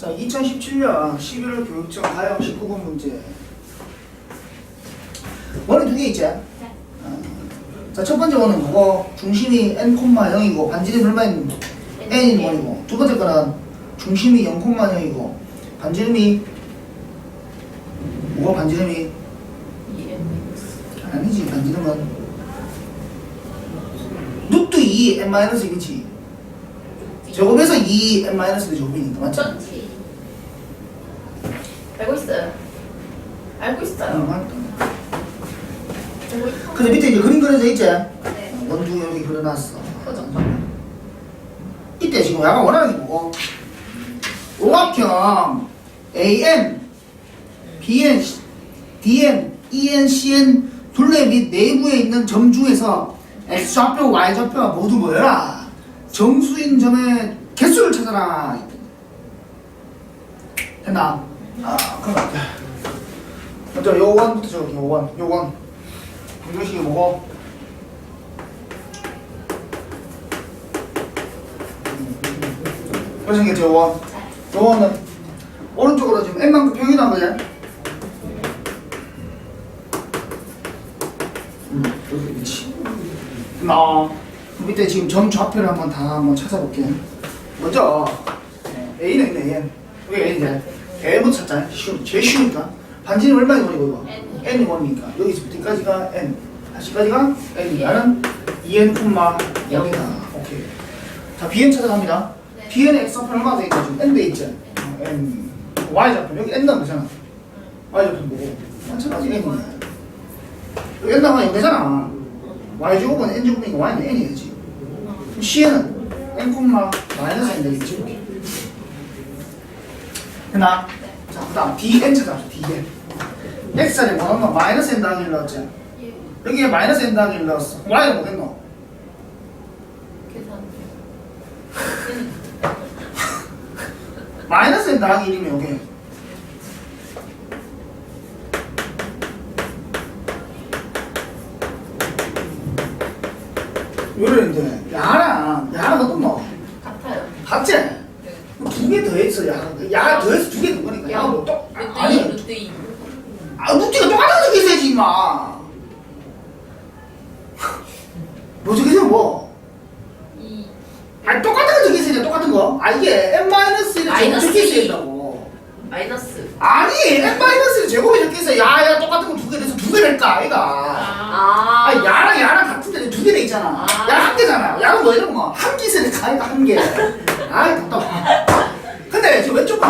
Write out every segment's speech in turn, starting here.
자, 2017년 11월 교육청 가형 19번 문제. 원이 두개 있지? 어. 자, 첫 번째 원은 그거 중심이 n, 0이고 반지름이 얼마 있는 n인 원이고 두 번째 거는 중심이 0, 0이고 반지름이 뭐가 반지름이 아니지 반지름은 루트 2 n 마이너스 1이지 제곱해서 2 n 마이너스 1 제곱이니까 맞지? 알고 있어요. 알고 응, 있어요. 알고 있어. 근데 밑에 이제 그림 그려져 있지? 네. 원두 여기 그려놨어. 그죠. 이때 지금 약간 원하는 게 뭐고? 오각형 AN, BN, DN, EN, CN 둘레 및 내부에 있는 점 중에서 X좌표, Y좌표가 모두 뭐여라? 정수인 점의 개수를 찾아라. 됐나? 아, 그럼 안 돼. 먼저 요원부터 적을게, 요원. 요원. 방정식이 뭐고? 그래서 요원. 요원은 오른쪽으로 지금 n만큼 평균한 거지? 음, 여기 그렇지. 나 밑에 지금 점 좌표를 한번 다 한번 찾아볼게. 먼저 네, A는 있네, A. 여기 A인데 A부터 찾자. 쉬우, 제일 쉬우니까. 반지름 얼마의 원이고 이거? N. N이 원이니까 여기서부터 여기까지가 N. 다시까지가 N. 나는 2N 콤마 0이다. 오케이. 자, BN 찾아갑니다. 네. BN의 X좌표 얼마나 돼 있죠? N 돼 있죠? 어, N. Y좌표 여기 N 되잖아. Y좌표 뭐고? 마찬가지 N이네. 여기 N 나면 0 되잖아. Y제곱은 N제곱이니까 Y는 N이지. 그럼 C에는 N 콤마 마이너스 N 되겠지. 됐나? 자, 그 다음 DN 찾아보자, DN. X자리 뭐하면 마이너스 N 당일 넣었지. 예. 여기에 마이너스 N 당일 넣었어. Y는 뭐겠노? 계산. 마이너스 N 더하기 1이면 여기 요런데 야랑 야랑 어떤 뭐 같아요. 같지? 네. 두개 더했어 야랑 야 더해서 두개더 거니까 야뭐 똑 루트 아니 2, 루트 2. 아 루트가 똑같은 거 있어야지 임마 뭐 적혀져 뭐 2. 아니 똑같은 거 적혀있어야 돼 똑같은 거 아 이게 n-1을 마이너스 적혀있어야 이. 된다고 마이너스. 아니 n-를 제곱이 적혀있어 야 야 똑같은 거 두개 돼서 두개 될까 아이가 아. 아 야랑 야랑 같은데 두개돼 있잖아 아. 야랑 한 개잖아 야는 뭐 이런 거한 기세니까 아이가 한 개 아이 답답해 근데 지금 왼쪽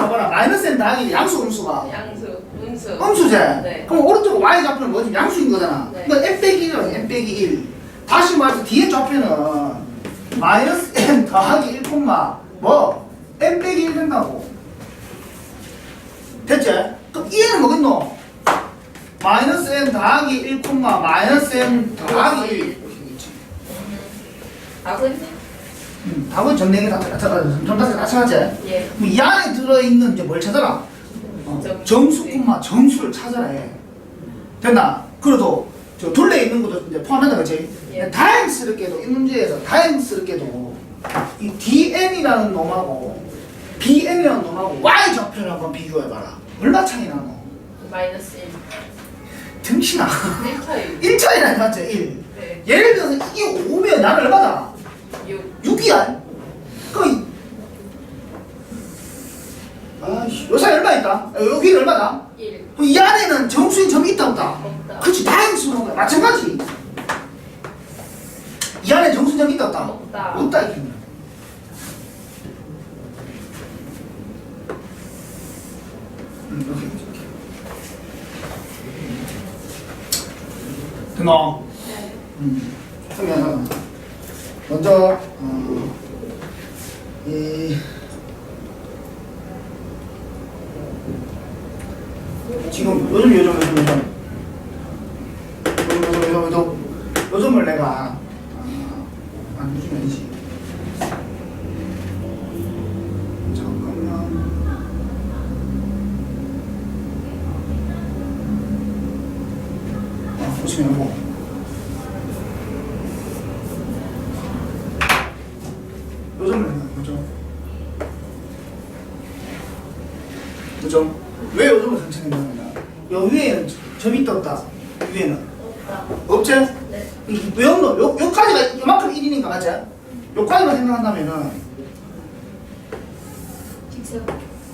봐봐라 마이너스 n 더하기 양수 음수가 양수, 음수. 음수제 네. 그럼 오른쪽 y 좌표는 뭐지 양수인 거잖아 네. 그러니까 n 빼기 1이랑 n 빼기 1 다시 말해서 뒤에 좌표는 마이너스 n 더하기 1 콤마 뭐 n 빼기 1 된다고 됐지? 그럼 얘는 뭐겠노? 마이너스 n 더하기 1 콤마 마이너스 n 더하기 1 이렇게 되겠지 알고 있네? 음, 답은 전네개 다다 찾았지? 예. 그럼 이 안에 들어있는 이제 뭘 찾아라? 어, 점. 정수 콤마 정수를 찾아라 해. 됐나? 그래도 저 둘레 있는 것도 이제 포함한다 그치? 예. 다행스럽게도 이 문제에서 다행스럽게도 이 DN이라는 놈하고 BN이라는 놈하고 Y 좌표를 한번 비교해봐라. 얼마 차이 나노? 마이너스 1. 등신아. 1차이. 1차이나 맞지? 1. 네. 예를 들어서 이게 5면 나는 얼마다? 6. 6이야. 그 아이씨, 요 사이 얼마 있다? 어, 여기는 얼마다? 1. 그럼 이 안에는 정수인 점이 있다 없다? 없다. 그치 다행스러운 거야 마찬가지 이 안에 정수인 점이 있다 없다? 없다. 없다 이렇게 음, 이렇게 이렇게 됐나? 네. 음, 그러면 먼저 어, 이 지금 요즘 요즘 요즘 요즘 요즘 요즘 요즘을 내가 어, 아 요즘 아니지 잠깐만 아 보시면 뭐 요즘 그죠? 왜 요즘은 선천했냐면 요 위에는 점이 떴다 위에는. 없지? 네. 이 외형도 요, 요까지가 요만큼 1이니까 맞지? 요까지만 생각한다면은 직선.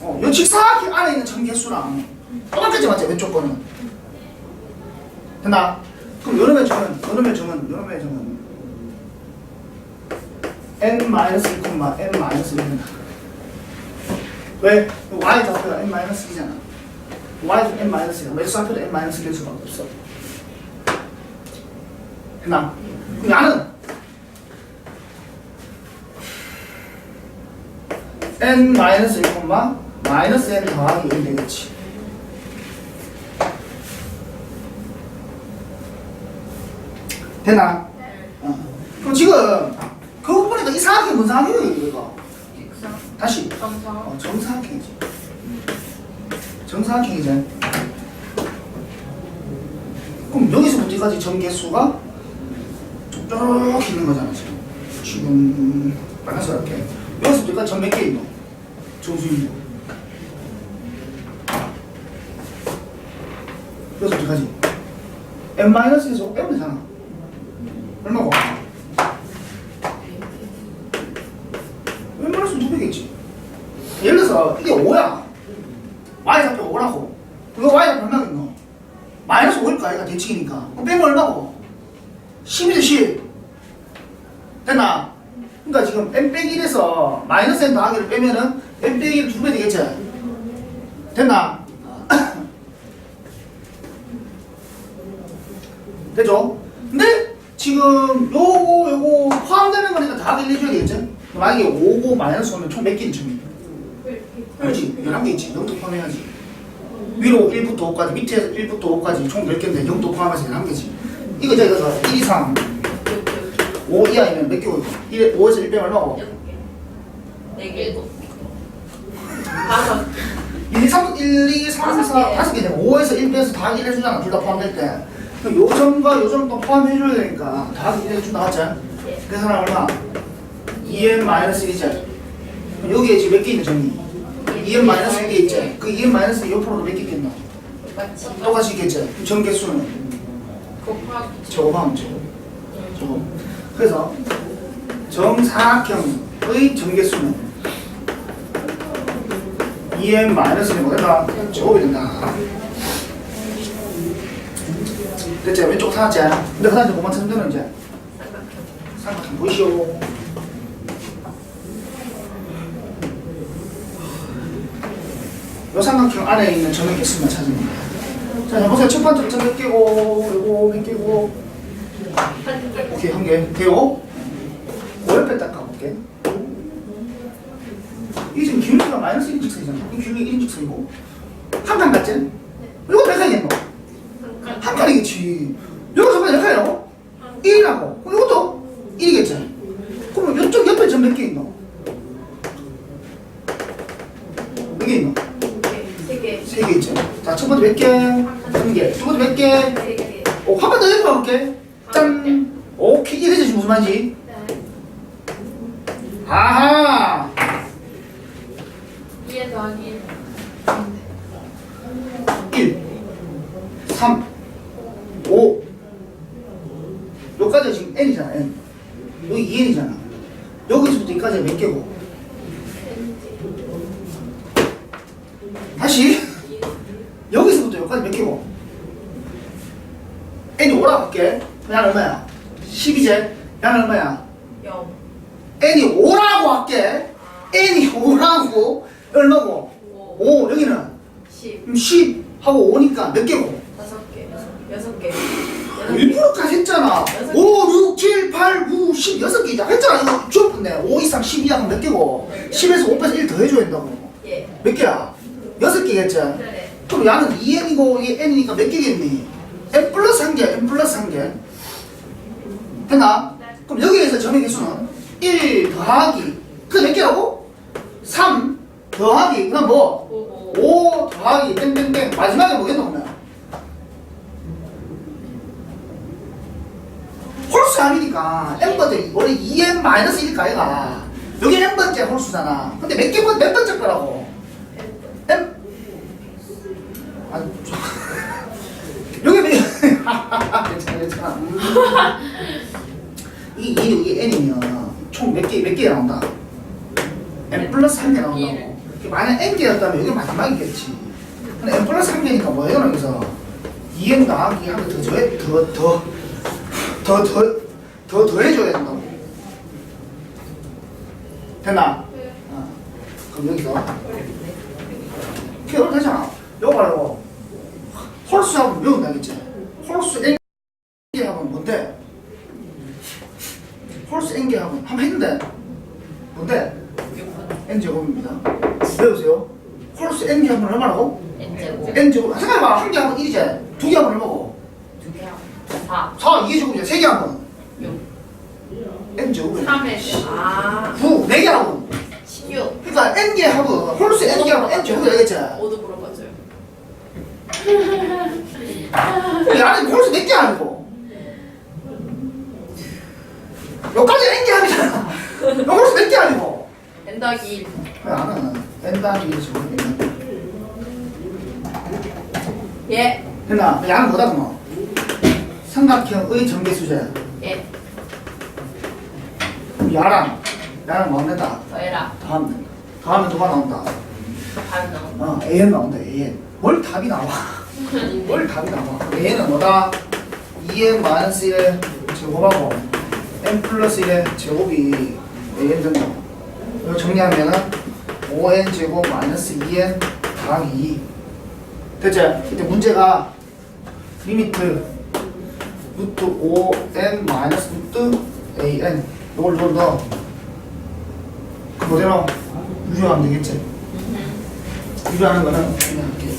어, 요 직사각형 안에 있는 점 개수랑 똑같겠지 맞지? 왼쪽 거는 된다? 그럼 여름의 점은 여름의 점은 여름의 점은 n-1, n-1이다 왜? y 좌표가 n-1이잖아 y도 n-1이야 왜 좌표도 n-1일 수밖에 없어? 그럼 나는 n 마이너스 1, 마이너스 n 더하기 1 되겠지. 되나? 어. 그럼 지금 그거 보니까 이 사각형이 뭔 사각형이에요 이거? 다시 정성. 어, 정사각형이지. 정사각형이지. 그럼 여기서부터 여기까지 점개수가 쭉 있는 거잖아 지금. 지금 빨간색 할게. 여기서부터 여기까지 점몇 개 있노? 정수인도. 여기서부터 여기까지. n-에서 빼면 되잖아. 3,900이지. 예를 들어서 이게 5야. y좌표 5라고. 이거 y좌표 얼마겠노? 마이너스 5일 거 아이가 대칭이니까. 그럼 빼면 얼마고? 10이지 10. 됐나? 그러니까 지금 m 빼기 1에서 마이너스 n 더하기를 빼면은 m 빼기 1 2배 되겠지? 됐나? 되죠? 근데 지금 요거 요거 포함되는 거니까 다 빌려줘야 되겠죠? 만약에 5고 마이너스 5면 총 몇 개인 점이? 그렇지 11개 있지 0도 포함해야지 위로 1부터 5까지 밑에 1부터 5까지 총 10개인데 0도 포함해서 11개지 이거 이제 그래서 1, 2, 3 5 이하이면 몇 개고 1, 5에서 1 빼면 얼마고? 네 개. 다섯. 1, 2, 3, 1, 2, 3, 4, 5개 되고 5에서 1 빼서 더하기 1 해주잖아 둘 다 포함될 때 그럼 요 점과 요점또 포함해줘야 되니까 더하기 1 해준다 맞지? 예. 그 사람 얼마? 2n 마이너스 1이지 그럼 여기에 지금 몇 개 있는 점이? 2n 마이너스 1개 있지? 그 2n 마이너스 옆으로도 몇개 있겠노? 똑같이. 똑같이 있겠지? 그럼 점 개수는 곱하기. 저거 하면 저거 저거 그래서 정사각형의 점 개수는 2n 마이너스 1이 뭐된다? 제곱이 된다 됐지? 왼쪽 사놨지? 근데 그 다음에 뭐만 찾으면 되는 이제 삼각형. 보시오 요 삼각형 안에 있는 점의 개수만 찾으면 돼. 자, 자 보세요. 첫 번째 점몇 개고, 요거. 한 개. 오케이, 한 개. 돼요? 월배 닦아볼게. 이 지금 기울기가 마이너스 1인직선이잖아. 이 기울기 1인직선이고. 한칸 같지? 이거 몇 칸이겠노? 한 칸. 한 칸이겠지. 3개. 두 개도 몇 개? 네. 어, 화면 더 내려가 볼게. 짠. 어, 오케이. 이래서 지금 무슨 말인지. 아하. 2에 더하기 1. 3. 5 곱하기 몇 개고 올라갈게. 야는 얼마야? 10이제 야는 얼마야? 0 n이 5라고 할게 n이 5라고 얼마고? 5, 5 여기는? 10 10 하고 5니까 몇 개고? 5개 6개 일부러까지 했잖아 5, 6, 7, 8, 9, 10 6개이다 했잖아 이거 주어 붙네 5 이상 10이야 몇 개고 10에서 5 빼서 1 더해줘야 된다고 예. 몇 개야? 6개겠지? 그래 그럼 야는 2n이고 이게 n이니까 몇 개겠니? n 플러스 한 개, n 플러스 한 개. 됐나? 그럼 여기에서 점의 개수는 1 더하기 그 몇 개라고? 3 더하기 그럼 뭐? 5. 5 더하기 땡땡땡 마지막에 뭐겠노 그러면? 홀수 아니니까 n번째 원래 2n 마이너스 1일까 아이가 여기 n번째 홀수잖아 근데 몇 개번 몇 번째 거라고? n n이면 총 몇 개, 몇 개 나온다? n 플러스 한개 나온다고. 이게 만약 n 개였다면 여기 마지막이겠지. 근데 n 플러스 한 개니까 뭐예요, 여기서? 2n 더하기 하면 더 더해, 더, 더, 더, 더, 더 더 해줘야 된다고. 됐나? 어. 그럼 여기서. 이렇게 되잖아. 이거 말고. 홀수하고 외운다겠지? 홀수 n 개하면 뭔데? 홀수 n 한번 했는데 뭔데? n 제곱입니다. 외우세요. 홀수 n 개하면 얼마라고? N제곱 n 제곱. 생각해봐. 한 개 하면 1이지. 두 개 하면 얼마고? 두개 하고 4 4, 2개 제곱이지. 세개 하면 6 n 제곱이야. 3에 아 9, 4개 하고. 16 그러니까 n 개 하고 홀수 n 개 하면 n 제곱이 되겠지. 5도 물어봐줘요 이 안에 홀수 몇개 아니고. 여기까지 n 개 아니 몇개 아니고. N 더하기 1 나는 n 더하기 1 제곱이면 예 됐나? 양은 뭐다 그러면? 삼각형의 전개수제. 예. 그럼 야랑 야랑 뭐 된다? 더해라 더하면 된다. 더하면 누가 나온다? 반 나온 어, AN 나온다. AN. 뭘 답이 나와? 뭘 답이 나와? AN은 뭐다? 2n 마이너스 1의 제곱하고 n 플러스 1의 제곱이 된다. 이거 정리하면은 5n 제곱 마이너스 2n 더하기 2. 됐지? 이때 문제가 리미트 루트 5n 마이너스 루트 an 이걸 넣어. 그대로 유리하면 되겠지? 유리하는 거는 그냥 이렇게